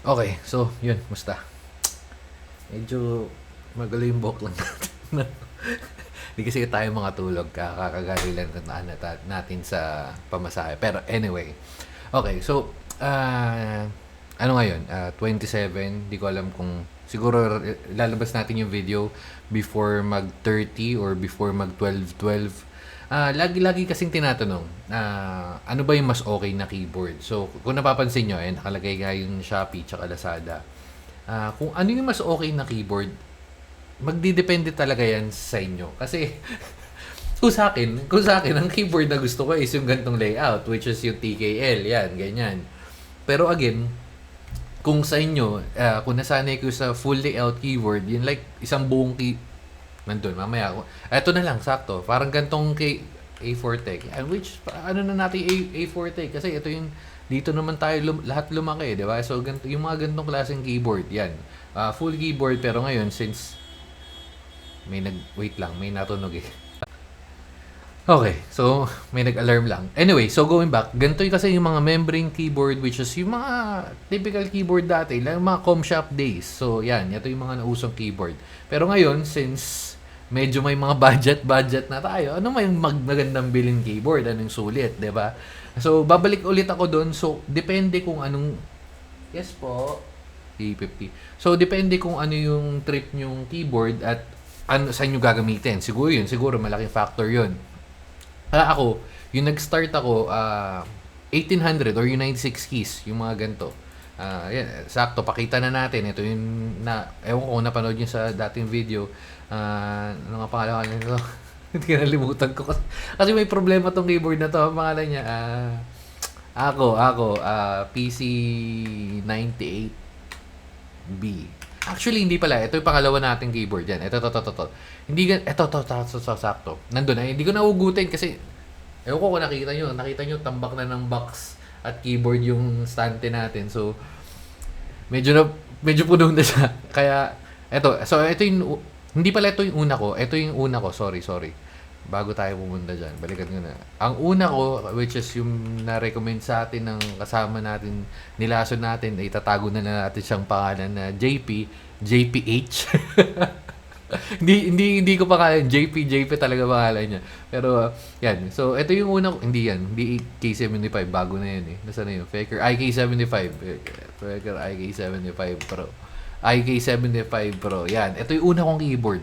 Okay, so yun, musta? Medyo magulo yung buhok lang natin. Hindi kasi tayo mga tulog, kakakagaling lang na nat- natin sa pamasahe. Pero anyway, okay, so, ah, ano ngayon? Ah, 27, di ko alam kung, siguro lalabas natin yung video before mag 30 or before mag 12, 12. Ah, lagi-lagi kasing tinatanong, ah, ano ba yung mas okay na keyboard? So, kung napapansin nyo, eh, nakalagay nga yung Shopee tsaka Lazada. Ah, kung ano yung mas okay na keyboard, magdidepende talaga yan sa inyo. Kasi, kung sa akin, kung sa akin, ang keyboard na gusto ko is yung gantong layout, which is yung TKL, yan, ganyan. Pero again, kung sa inyo, ah, kung nasanay ko sa full layout keyboard, yun like isang buong key, nandun, mamaya. Eto na lang, sakto. Parang gantong kay A4 Tech. And which, ano na natin A, A4 Tech? Kasi ito yung, dito naman tayo lum, lahat lumaki, di ba? So, ganito, yung mga gantong klaseng keyboard, yan. Ah, full keyboard, pero ngayon, since, may nag, wait lang, may natunog eh. Okay, so may nag-alarm lang. Anyway, so going back, ganito yung kasi yung mga membrane keyboard which is yung mga typical keyboard dati, lang mga com shop days. So yan, ito yung mga nausong keyboard. Pero ngayon, since medyo may mga budget-budget na tayo, ano may mag magandang bilhin keyboard, anong sulit, 'di ba? So babalik ulit ako doon. So depende kung anong Yes po. E50. So depende kung ano yung trip yung keyboard at ano sa inyo gagamitin. Siguro yun, siguro malaking factor yun. Ah, ako, yung nag-start ako, ah 1800 or yung 96 keys, yung mga ganito. Ah, yan, sakto, pakita na natin. Ito yung, na, ewan ko kung napanood nyo sa dating video. Ah, ano nga pangalan nito? Hindi ko nalimutan ko. Kasi, may problema tong keyboard na to. Ang pangalan niya, ah, ako, ako, ah, PC98B. Actually, hindi pala. Ito yung pangalawa nating keyboard yan. Ito, ito, ito, ito. Hindi gan... Ito, ito, ito, ito, ito, sakto. Nandun na. Hindi ko naugutin kasi... Ewan ko kung nakita nyo. Nakita nyo, tambak na ng box at keyboard yung stante natin. So, medyo na... Medyo puno na siya. Kaya, ito. So, ito yung... Hindi pala ito yung una ko. Ito yung una ko. Sorry, sorry. Bago tayo pumunta dyan. Balikan ko na. Ang una ko, which is yung na-recommend sa atin ng kasama natin, nilason natin, ay itatago na lang natin siyang pangalan na JP, JPH. hindi hindi hindi ko pa kaya JP JP talaga pangalan niya. Pero uh, yan. So ito yung una ko, hindi yan, hindi K75 bago na yan eh. Nasaan na yun? Faker IK75. Faker IK75 Pro. IK75 Pro. Yan. Ito yung una kong keyboard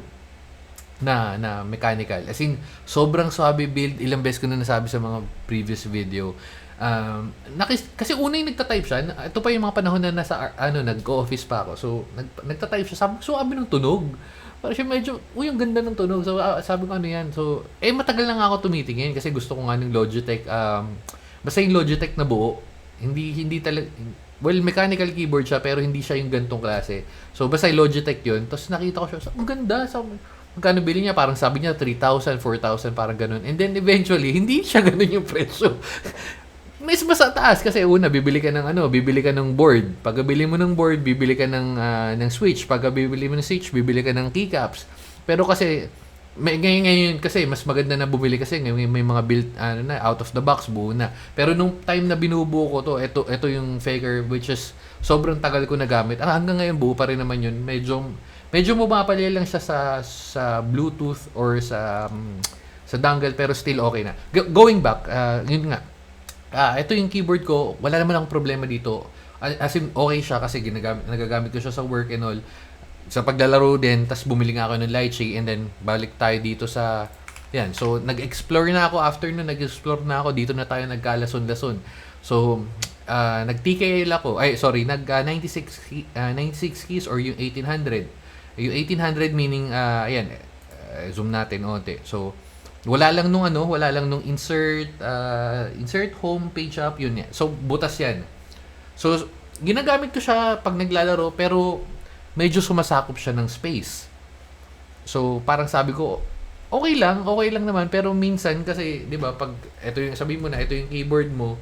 na na mechanical. As in, sobrang swabe build. Ilang beses ko na nasabi sa mga previous video. Um, nakis, kasi una yung nagta-type siya. Ito pa yung mga panahon na nasa, ano, nag-office pa ako. So, nag, nagta-type siya. Sabi, so, sabi ng tunog. Parang siya medyo, uy, ang ganda ng tunog. So, ah, sabi ko ano yan. So, eh, matagal na nga ako tumitingin kasi gusto ko nga ng Logitech. Um, basta yung Logitech na buo, hindi, hindi talaga, well, mechanical keyboard siya, pero hindi siya yung gantong klase. So, basta Logitech yun. Tapos nakita ko siya, ang ganda. Sabi, magkano bili niya? Parang sabi niya, 3,000, 4,000, parang ganun. And then eventually, hindi siya ganun yung presyo. Mas mas taas kasi una bibili ka ng ano, bibili ka ng board. Pag bibili mo ng board, bibili ka ng ah, ng switch. Pag bibili mo ng switch, bibili ka ng keycaps. Pero kasi may, ngayon, ngayon kasi mas maganda na bumili kasi ngayon may mga built ano na out of the box buo na. Pero nung time na binubuo ko to, ito ito yung faker which is sobrang tagal ko nagamit. Ah, hanggang ngayon buo pa rin naman yun. Medyo medyo mapapali lang siya sa sa Bluetooth or sa um, sa dongle pero still okay na. Go- going back, ah, yun nga. Ah, ito yung keyboard ko. Wala naman akong problema dito. As in, okay siya kasi ginagamit, nagagamit ko siya sa work and all. Sa paglalaro din, tas bumili nga ako ng lychee and then balik tayo dito sa yan. So, nag-explore na ako after nun, nag-explore na ako. Dito na tayo nagkalason-lason. So, ah, nag-TKL ako. Ay, sorry, nag ah, 96 key- ah, 96 keys or yung 1800. Yung 1800 meaning ah, ayan, eh, zoom natin onte. So, wala lang nung ano, wala lang nung insert uh, insert home page up yun yan. So butas yan. So ginagamit ko siya pag naglalaro pero medyo sumasakop siya ng space. So parang sabi ko okay lang, okay lang naman pero minsan kasi 'di ba pag ito yung sabi mo na ito yung keyboard mo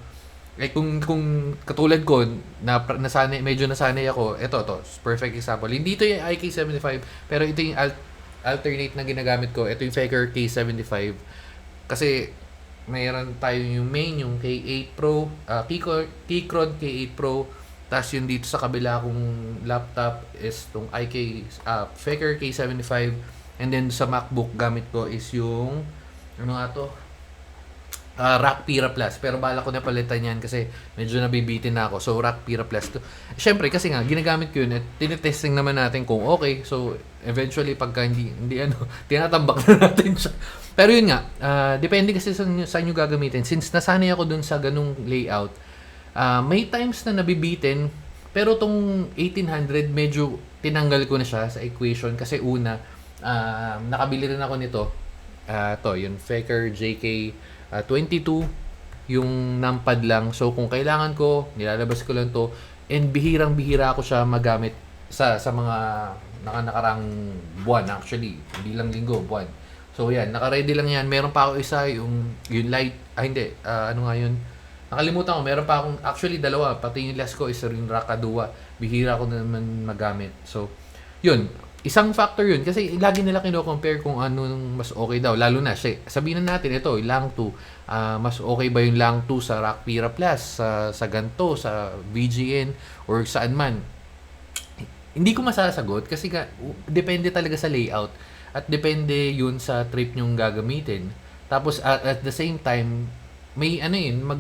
eh kung kung katulad ko na nasanay medyo nasanay ako, ito to, perfect example. Hindi ito yung IK75 pero ito yung alt, alternate na ginagamit ko. Ito yung Faker K75. Kasi mayroon tayo yung main, yung K8 Pro, uh, Keychron, Keychron K8 Pro, Tapos yung dito sa kabila kong laptop is tong IK, uh, Faker K75. And then sa MacBook gamit ko is yung, ano nga to? Ah, Rock Pira Plus. Pero bala ko na palitan yan kasi medyo nabibitin na ako. So, Rock Pira Plus. To. Siyempre, kasi nga, ginagamit ko yun at tinitesting naman natin kung okay. So, eventually, pagka hindi, hindi ano, tinatambak na natin siya. Pero yun nga, ah, depende kasi sa, sa inyo gagamitin. Since nasanay ako dun sa ganung layout, ah, may times na nabibitin, pero tong 1800, medyo tinanggal ko na siya sa equation kasi una, ah, nakabili rin ako nito. Ah, to, yun, Faker JK ah, 22 yung numpad lang. So kung kailangan ko, nilalabas ko lang to and bihirang-bihira ko siya magamit sa sa mga nakanakarang buwan actually, hindi lang linggo, buwan. So yan, naka-ready lang yan. Meron pa ako isa yung yung light, ah hindi, ah, ano nga yun? Nakalimutan ko, meron pa akong actually dalawa, pati yung last ko is rin Rakadua. Bihira ko na naman magamit. So, yun, isang factor yun. Kasi lagi nila kino-compare kung ano mas okay daw. Lalo na siya sabihin na natin ito Lang 2 ah, mas okay ba yung Lang 2 sa Rock Pira Plus sa sa ganto sa VGN or saan man? Hindi ko masasagot kasi u- depende talaga sa layout. At depende yun sa trip nyong gagamitin. Tapos at, at the same time may ano yun mag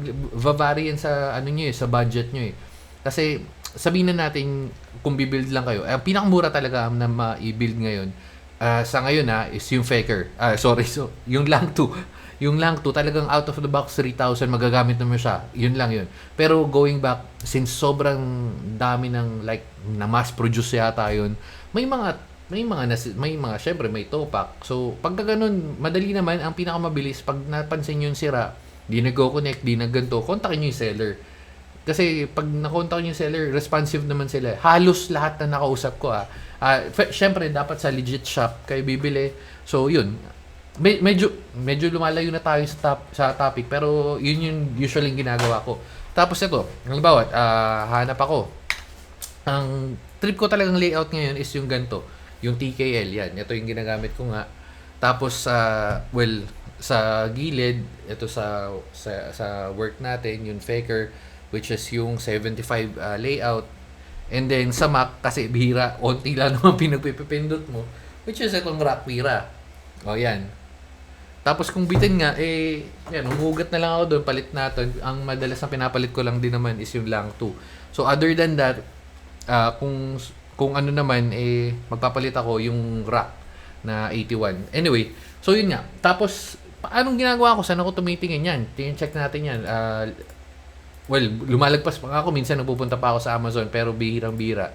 yan sa ano nyo eh sa budget nyo eh kasi sabihin na natin kung bibuild lang kayo, ang pinakamura talaga na ma-build ngayon ah, sa ngayon ha, is yung Faker. Ah, sorry, so, yung Lang 2. Yung Lang 2 talagang out of the box 3,000 magagamit naman siya. Yun lang yun. Pero going back, since sobrang dami ng like na mass produce yata yun, may mga may mga nas, may mga syempre may topak. So pagka ganun, madali naman ang pinakamabilis pag napansin yung sira, di nag-connect, di nagganto, kontakin niyo yung seller. Kasi pag nakontak yung seller, responsive naman sila. Halos lahat na nakausap ko ah. Ah, f- syempre dapat sa legit shop kayo bibili. So yun. Me- medyo medyo lumalayo na tayo sa top, sa topic pero yun yung usually ginagawa ko. Tapos ito, halimbawa, ah, hanap ako. Ang trip ko talagang layout ngayon is yung ganto, yung TKL yan. Ito yung ginagamit ko nga. Tapos sa well sa gilid, ito sa sa sa work natin, yung faker which is yung 75 uh, layout. And then sa Mac kasi bihira, onti lang naman pinagpipindot mo, which is itong Rockmira. O yan. Tapos kung bitin nga, eh, yan, humugot na lang ako doon, palit natin. Ang madalas na pinapalit ko lang din naman is yung Lang 2. So other than that, ah, kung kung ano naman, eh, magpapalit ako yung rack na 81. Anyway, so yun nga. Tapos, paanong ginagawa ko? Saan ako tumitingin yan? Tingin check natin yan. Ah, well, lumalagpas pa ako. Minsan napupunta pa ako sa Amazon, pero bihirang-bihira.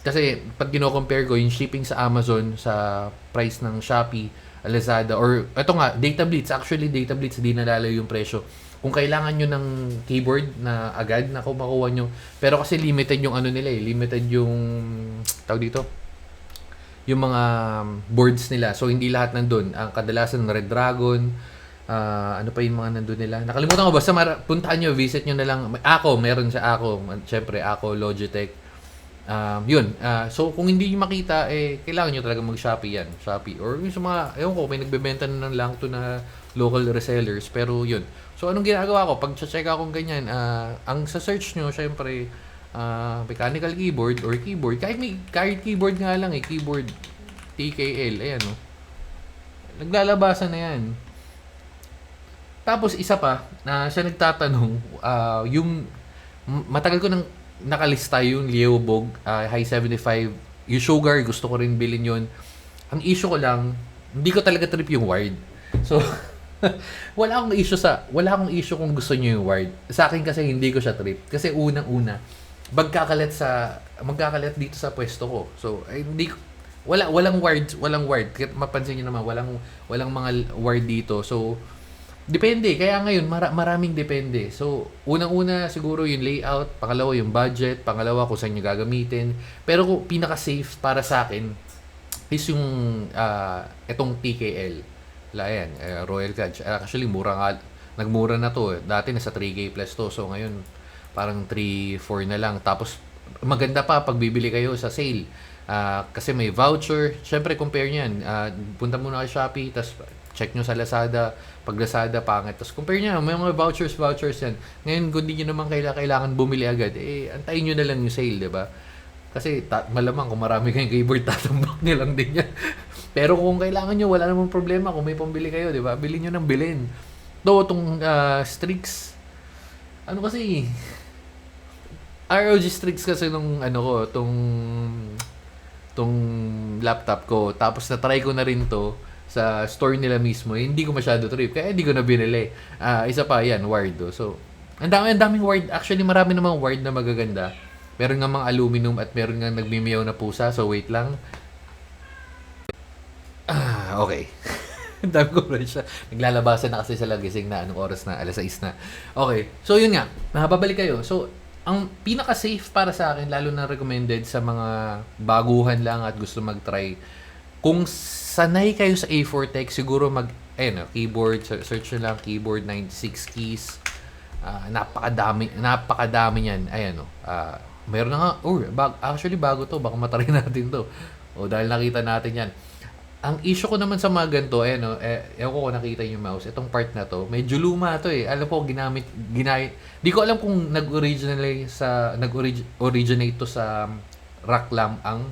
Kasi pag kino-compare ko yung shipping sa Amazon sa price ng Shopee, Lazada, or ito nga, Data Blitz. Actually, Data Blitz, di nalalayo yung presyo. Kung kailangan nyo ng keyboard na agad na makuha nyo. Pero kasi limited yung ano nila eh. Limited yung, tawag dito, yung mga boards nila. So, hindi lahat nandun. Ang kadalasan, Red Dragon, ah, ano pa yung mga nandun nila. Nakalimutan ko, basta mara- puntahan nyo, visit nyo na lang. Ako, meron siya ako. Siyempre, ako, Logitech. Um, yun. ah, so, kung hindi nyo makita, eh, kailangan nyo talaga mag-Shopee yan. Shopee. Or yung sa mga, ewan ko, may nagbebenta na ng lang to na local resellers. Pero yun. So, anong ginagawa ko? Pag check ako ganyan, ah, ang sa search nyo, syempre, ah, mechanical keyboard or keyboard. Kahit may kahit keyboard nga lang eh, keyboard TKL, ayan oh. Naglalabasan na yan. Tapos isa pa, na siya nagtatanong, ah, yung matagal ko nang nakalista yung Leobog ah, High 75, yung Sugar, gusto ko rin bilhin yun. Ang issue ko lang, hindi ko talaga trip yung wired. So, wala akong issue sa, wala akong issue kung gusto niyo yung wired. Sa akin kasi hindi ko siya trip. Kasi unang-una, magkakalat sa, magkakalat dito sa pwesto ko. So, hindi wala walang wired walang wired Kaya mapansin niyo naman walang walang mga wired dito. So depende. Kaya ngayon mara, maraming depende. So unang-una siguro yung layout pangalawa yung budget pangalawa kung saan niyo gagamitin. Pero kung pinaka safe para sa akin is yung ah, etong TKL la yan eh, Royal Catch. Actually mura nga nagmura na to. Eh. dati nasa 3K plus to. So ngayon parang 3 4 na lang tapos maganda pa pag bibili kayo sa sale Ah, kasi may voucher. Siyempre, compare niyan. Ah, punta muna kay Shopee, tapos check nyo sa Lazada, pag Lazada, pangit. Tapos compare nyo, may mga vouchers, vouchers yan. Ngayon, kung di nyo naman kailangan, kailangan bumili agad, eh, antayin nyo na lang yung sale, di ba? Kasi ta- malamang kung marami kayong keyboard, tatambak nyo lang din yan. Pero kung kailangan nyo, wala namang problema. Kung may pambili kayo, di ba? Bilhin nyo ng bilhin. Do, itong uh, Strix, ano kasi, ROG Strix kasi nung ano ko, tong tong laptop ko. Tapos na-try ko na rin to sa store nila mismo. Eh, hindi ko masyado trip. Kaya hindi ko na binili. Ah, isa pa yan, wired. oh. So, ang dami, ang daming wired. Actually, marami namang wired na magaganda. Meron nga mga aluminum at meron nga nagmimiyaw na pusa. So, wait lang. Ah, okay. Ang dami ko rin siya. Naglalabasan na kasi sa lagising na anong oras na, alas 6 na. Okay. So, yun nga. Nakababalik kayo. So, ang pinaka-safe para sa akin, lalo na recommended sa mga baguhan lang at gusto mag-try, kung sanay kayo sa A4 Tech, siguro mag, ayun, oh, keyboard, se- search nyo lang, keyboard 96 keys. Ah, napakadami, napakadami niyan. Ayan, oh. Ah, meron na nga, oh, bag, actually bago to, baka matry natin to. O dahil nakita natin yan. Ang issue ko naman sa mga ganito, ayan o, eh, ewan ko kung nakita yung mouse, itong part na to, medyo luma to eh. Alam ko, ginamit, ginay, di ko alam kung nag-originally sa, nag-originate to sa rock lamp ang,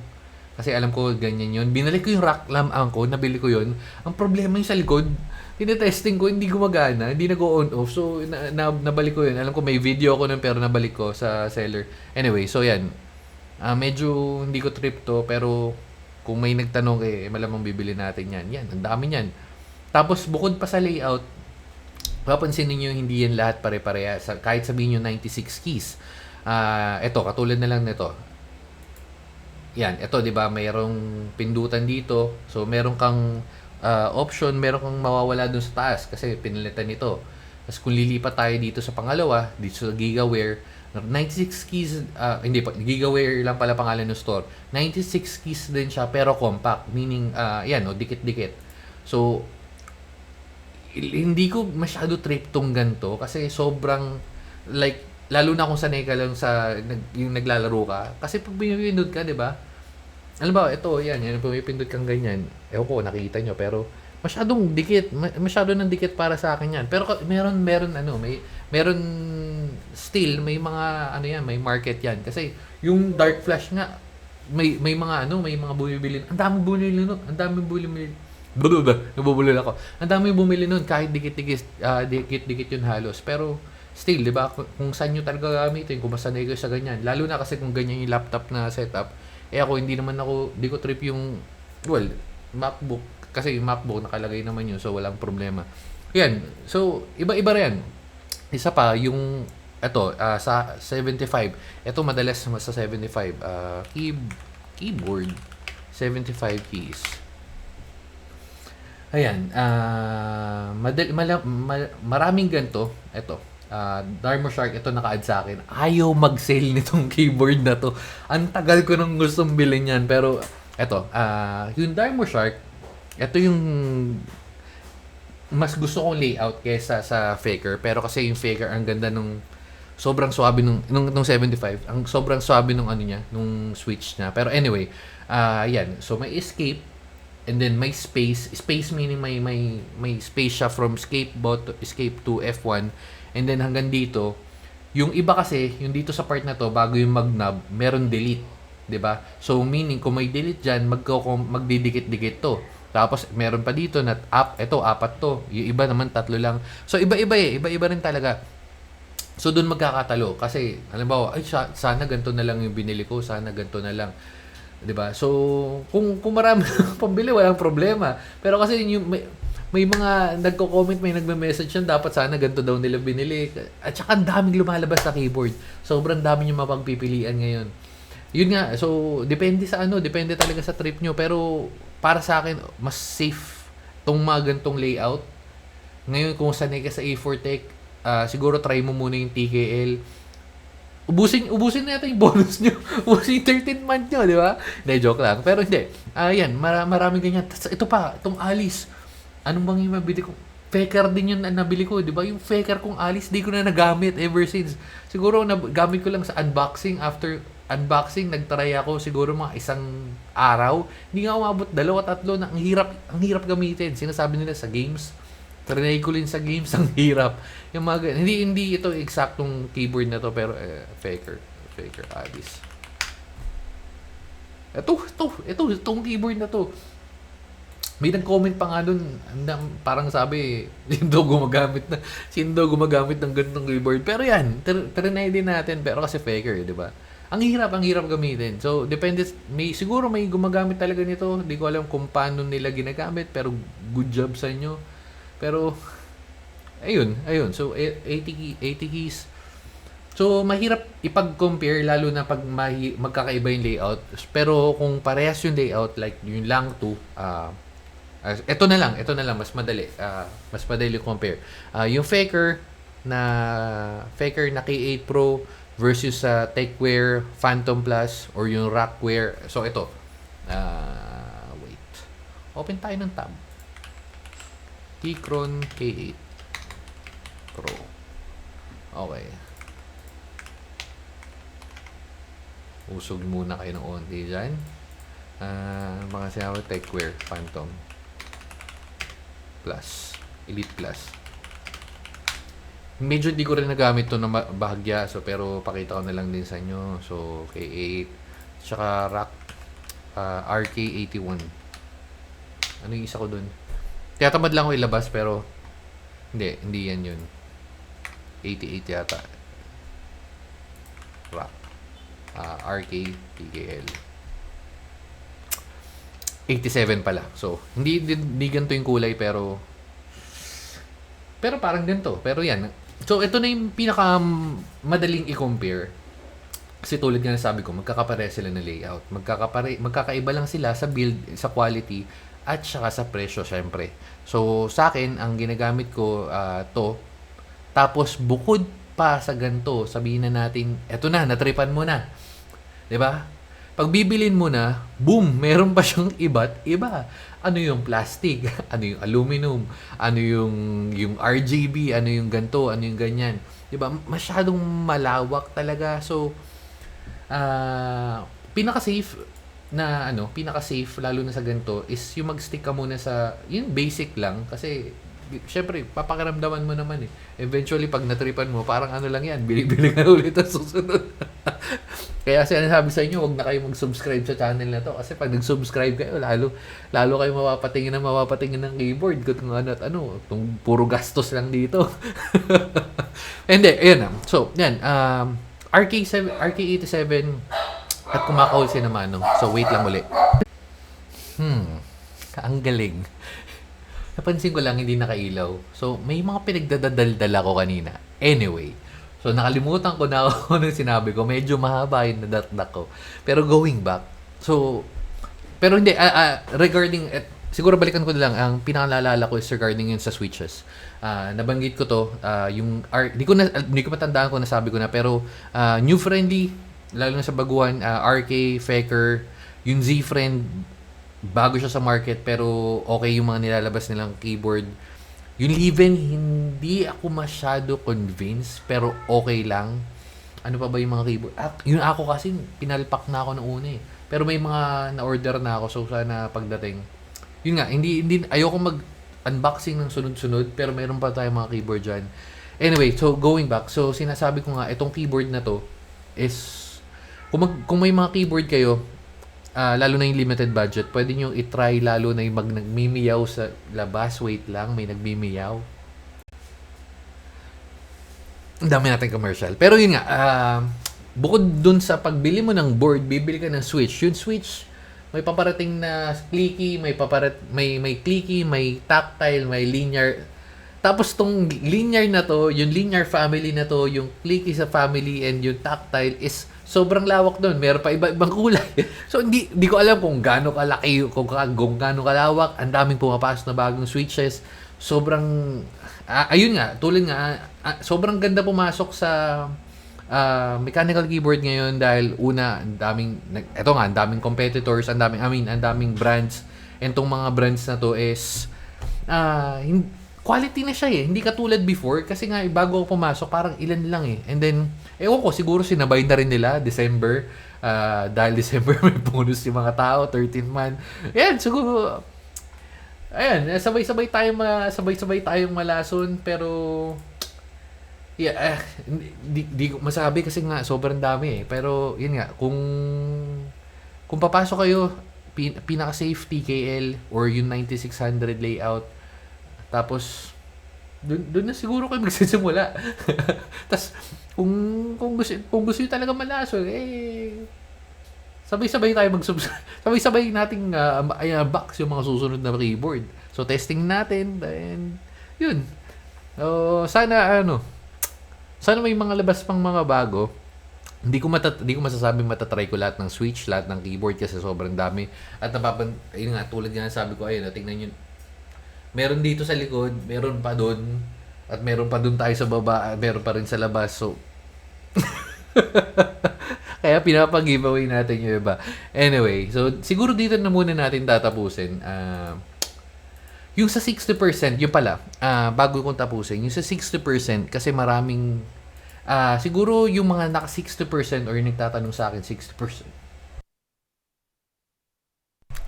kasi alam ko ganyan yun. Binalik ko yung rock lamp ang ko, nabili ko yun. Ang problema yung sa likod, tinetesting ko, hindi gumagana, hindi nag-on off. So, na, na, nabalik ko yun. Alam ko may video ako nun, pero nabalik ko sa seller. Anyway, so yan. Ah, medyo hindi ko trip to, pero kung may nagtanong eh, malamang bibili natin yan. Yan, ang dami yan. Tapos, bukod pa sa layout, papansin niyo hindi yan lahat pare-pareha. Sa, kahit sabihin nyo 96 keys. Ah, ito, katulad na lang nito. Yan, ito 'di ba, mayroong pindutan dito. So meron kang ah, option, meron kang mawawala dun sa taas kasi pinalitan nito. Tapos kung lilipat tayo dito sa pangalawa, dito sa Gigaware, 96 keys, ah, hindi pa, Gigaware lang pala pangalan ng store. 96 keys din siya pero compact, meaning ah, yan, no, dikit-dikit. So hindi ko masyado trip tong ganito kasi sobrang like lalo na kung sanay ka lang sa yung naglalaro ka kasi pag pinipindot ka di ba alam ba ito yan yan pumipindot kang ganyan ewan ko nakita nyo pero masyadong dikit ma- masyado ng dikit para sa akin yan pero meron meron ano may meron still may mga ano yan may market yan kasi yung dark flash nga may may mga ano may mga bumibili ang daming bumibili nun ang daming bumibili Blablabla, nabubulol ako. Ang dami bumili nun, kahit dikit-dikit, ah, dikit-dikit yun halos. Pero, still, di ba, kung, saan nyo talaga gamitin, kung masanay kayo sa ganyan. Lalo na kasi kung ganyan yung laptop na setup, eh ako, hindi naman ako, di ko trip yung, well, MacBook, kasi yung MacBook nakalagay naman yun, so walang problema. Yan, so, iba-iba rin. Isa pa, yung, ito, ah, sa 75, ito madalas sa 75, ah, key, keyboard, 75 keys. Ayan, ah madal, mala, ma- maraming ganito. Ito, ah Dharma Shark, ito naka-add sa akin. Ayaw mag-sale nitong keyboard na to. Ang tagal ko nang gustong bilhin yan. Pero, ito, ah yung Dharma Shark, ito yung mas gusto kong layout kaysa sa Faker. Pero kasi yung Faker, ang ganda nung sobrang swabe nung, nung, nung 75. Ang sobrang swabe nung ano niya, nung switch niya. Pero anyway, ah yan. So, may escape and then may space. Space meaning may may may space siya from escape bot escape to F1 and then hanggang dito yung iba kasi yung dito sa part na to bago yung mag-knob meron delete 'di ba? So meaning kung may delete diyan magko magdidikit-dikit to. Tapos meron pa dito na up ito apat to. Yung iba naman tatlo lang. So iba-iba eh. Iba-iba rin talaga So doon magkakatalo kasi halimbawa ay sa- sana ganito na lang yung binili ko, sana ganito na lang. 'Di ba? So kung kung marami pambili walang problema. Pero kasi yung may, may mga nagko-comment, may nagme-message yan, dapat sana ganito daw nila binili. At saka ang daming lumalabas sa keyboard. Sobrang dami yung mapagpipilian ngayon. Yun nga, so depende sa ano, depende talaga sa trip nyo. Pero para sa akin, mas safe tong mga gantong layout. Ngayon, kung sanay ka sa A4 Tech, ah, siguro try mo muna yung TKL. Ubusin, ubusin na natin yung bonus nyo. ubusin yung 13 month nyo, di ba? Hindi, joke lang. Pero hindi. Ah, yan, mara, maraming ganyan. Tas, ito pa, itong Alice. Anong bang yung mabili ko? Faker din yun na nabili ko, di ba? Yung faker kong Alice, di ko na nagamit ever since. Siguro, nagamit ko lang sa unboxing after unboxing, nagtry ako siguro mga isang araw. Hindi nga umabot dalawa, tatlo na ang hirap, ang hirap gamitin. Sinasabi nila sa games. Trinay ko rin sa games, ang hirap. Yung mga, hindi, hindi ito eksaktong keyboard na to, pero eh, faker. Faker, Alice. Ito, ito, ito, itong keyboard na to. May nag-comment pa nga dun, parang sabi, hindi gumagamit na, sindo gumagamit ng ganitong keyboard. Pero yan, tr- trinay din natin, pero kasi faker, di ba? Ang hirap, ang hirap gamitin. So, depende, may, siguro may gumagamit talaga nito. Hindi ko alam kung paano nila ginagamit, pero good job sa inyo. Pero, ayun, ayun. So, e- 80, key, 80 keys. So, mahirap ipag-compare, lalo na pag mahi, magkakaiba yung layout. Pero, kung parehas yung layout, like yung lang 2, ah, Ah, ito na lang, ito na lang, mas madali. ah, mas madali compare. Ah, yung Faker na Faker na K8 Pro versus sa Techwear Phantom Plus or yung Rockwear. So ito. Ah, wait. Open tayo ng tab. Keychron K8 Pro. Okay. Usog muna kayo ng onti dyan. Ah, mga sinabi Techwear Phantom Plus. Elite Plus. Medyo di ko rin nagamit to na bahagya. So, pero pakita ko na lang din sa inyo. So, K8. Tsaka Rock ah, RK81. Ano yung isa ko dun? Tiyatamad lang ko ilabas pero hindi, hindi yan yun. 88 yata. Rock. Ah, RK PKL. 87 pala. So, hindi, hindi, hindi ganito yung kulay pero pero parang ganito. Pero yan. So, ito na yung pinaka madaling i-compare. Kasi tulad nga na sabi ko, magkakapare sila ng layout. Magkakapare, magkakaiba lang sila sa build, sa quality, at saka sa presyo, syempre. So, sa akin, ang ginagamit ko ah, to, tapos bukod pa sa ganito, sabihin na natin, eto na, natripan mo na. 'Di ba? Pag bibilin mo na, boom, meron pa siyang iba't iba. Ano yung plastic, ano yung aluminum, ano yung yung RGB, ano yung ganto, ano yung ganyan. 'Di ba? Masyadong malawak talaga. So ah pinaka-safe na ano, pinaka-safe lalo na sa ganito is yung mag-stick ka muna sa yung basic lang kasi syempre papakiramdaman mo naman eh. Eventually pag natripan mo, parang ano lang yan, bili-bili ka ulit ang susunod. Kaya sinasabi sa inyo, huwag na kayo mag-subscribe sa channel na to kasi pag nag-subscribe kayo, lalo lalo kayo mapapatingin na mapapatingin ng keyboard kung ano at ano, itong puro gastos lang dito. Hindi, ayun na. So, yan, um, RK7, RK87 at kumakahol si naman, no? So, wait lang ulit. Hmm, ang galing. Napansin ko lang hindi nakailaw. So, may mga pinagdadaldal ako kanina. Anyway, so nakalimutan ko na ako nung sinabi ko. Medyo mahaba yung nadatdak ko. Pero going back, so, pero hindi, ah, ah, regarding, eh, siguro balikan ko na lang, ang pinakalala ko is regarding yun sa switches. Ah, nabanggit ko to, ah, yung, R, di ko na, di ko matandaan ko nasabi ko na, pero ah, new friendly, lalo na sa baguhan, ah, RK, Faker, yung Z-Friend, bago siya sa market pero okay yung mga nilalabas nilang keyboard. Yung Leven, hindi ako masyado convinced pero okay lang. Ano pa ba yung mga keyboard? Ah, yun ako kasi pinalpak na ako ng una eh. Pero may mga na-order na ako so sana pagdating. Yun nga, hindi, hindi ayoko mag unboxing ng sunod-sunod pero meron pa tayong mga keyboard dyan. Anyway, so going back, so sinasabi ko nga, itong keyboard na to is kung, mag, kung may mga keyboard kayo, ah, lalo na yung limited budget, pwede nyo i-try lalo na yung mag nagmimiyaw sa labas. Wait lang, may nagmimiyaw. Ang dami natin commercial. Pero yun nga, ah, bukod dun sa pagbili mo ng board, bibili ka ng switch. Yung switch, may paparating na clicky, may paparat may may clicky, may tactile, may linear. Tapos tong linear na to, yung linear family na to, yung clicky sa family and yung tactile is sobrang lawak doon. Meron pa iba-ibang kulay. so hindi hindi ko alam kung gaano kalaki, kung, kung gaano kalawak. Ang daming pumapasok na bagong switches. Sobrang ah, ayun nga, tulad nga ah, sobrang ganda pumasok sa ah, mechanical keyboard ngayon dahil una, ang daming eto nga, ang daming competitors, ang daming I mean, ang daming brands. And tong mga brands na to is ah hin- quality na siya eh. Hindi katulad before kasi nga eh, bago ako pumasok parang ilan lang eh. And then Ewan ko, siguro sinabay na rin nila, December. Ah, dahil December may bonus yung mga tao, 13 man. Yan, siguro, ayan, eh, sabay-sabay tayong, sabay-sabay tayong malason, pero, yeah, eh, di, di ko masabi kasi nga, sobrang dami eh. Pero, yun nga, kung, kung papasok kayo, pin, pinaka-safe TKL or yung 9600 layout, tapos, doon doon na siguro kayo magsisimula. Tapos kung kung gusto kung gusto niyo talaga malaso eh sabay-sabay tayo mag sabay-sabay nating uh, box yung mga susunod na keyboard. So testing natin and yun. So sana ano sana may mga labas pang mga bago. Hindi ko matat hindi ko masasabing matatry ko lahat ng switch, lahat ng keyboard kasi sobrang dami. At napapan ayun nga tulad nga sabi ko ayun, tingnan niyo meron dito sa likod, meron pa doon, at meron pa doon tayo sa baba, at meron pa rin sa labas. So, kaya pinapag-giveaway natin yung iba. Anyway, so siguro dito na muna natin tatapusin. Ah, yung sa 60%, yung pala, ah, bago kong tapusin, yung sa 60%, kasi maraming, ah, siguro yung mga naka 60% or yung nagtatanong sa akin 60%,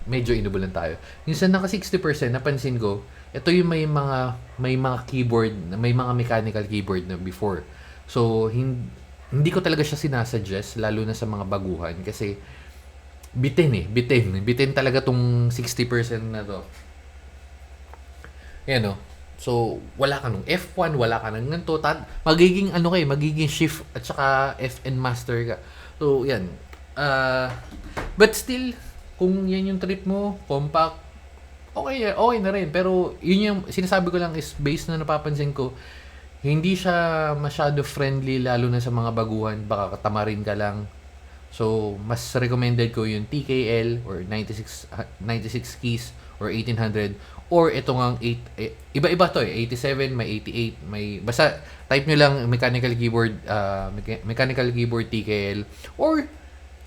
medyo inubulan tayo. Sa naka 60%, napansin ko, ito yung may mga may mga keyboard, may mga mechanical keyboard na before. So hindi, hindi ko talaga siya sinasuggest lalo na sa mga baguhan kasi bitin eh, bitin. Bitin talaga tong 60% na to. Yan oh. So, wala ka nung F1, wala ka nang ganito. Tad, magiging ano kay, magiging shift at saka FN master ka. So, yan. Uh, but still, kung yan yung trip mo, compact, okay, okay na rin. Pero yun yung sinasabi ko lang is based na napapansin ko, hindi siya masyado friendly lalo na sa mga baguhan. Baka katamarin ka lang. So, mas recommended ko yung TKL or 96 ah, 96 keys or 1800 or ito ngang 8 eh, iba-iba to eh 87 may 88 may basta type nyo lang mechanical keyboard mecha- mechanical keyboard TKL or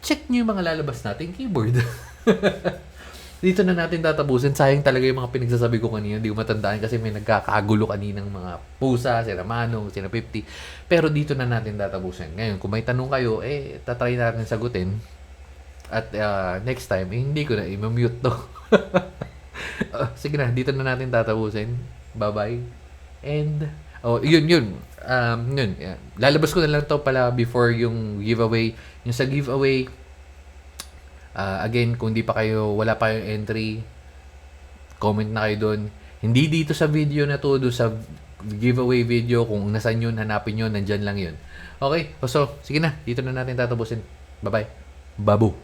check nyo yung mga lalabas nating keyboard dito na natin tatapusin. Sayang talaga yung mga pinagsasabi ko kanina. Hindi ko matandaan kasi may nagkakagulo kaninang mga pusa, sina Manong, sina 50. Pero dito na natin tatapusin. Ngayon, kung may tanong kayo, eh, tatry natin sagutin. At uh, next time, eh, hindi ko na i-mute to. uh, sige na, dito na natin tatapusin. Bye-bye. And, oh, yun, yun. Um, yun. Yeah. Lalabas ko na lang to pala before yung giveaway. Yung sa giveaway, Uh, again, kung di pa kayo, wala pa yung entry, comment na kayo doon. Hindi dito sa video na to, doon sa giveaway video, kung nasan yun, hanapin yun, nandyan lang yun. Okay, so, sige na, dito na natin tatapusin. Bye-bye. Babu.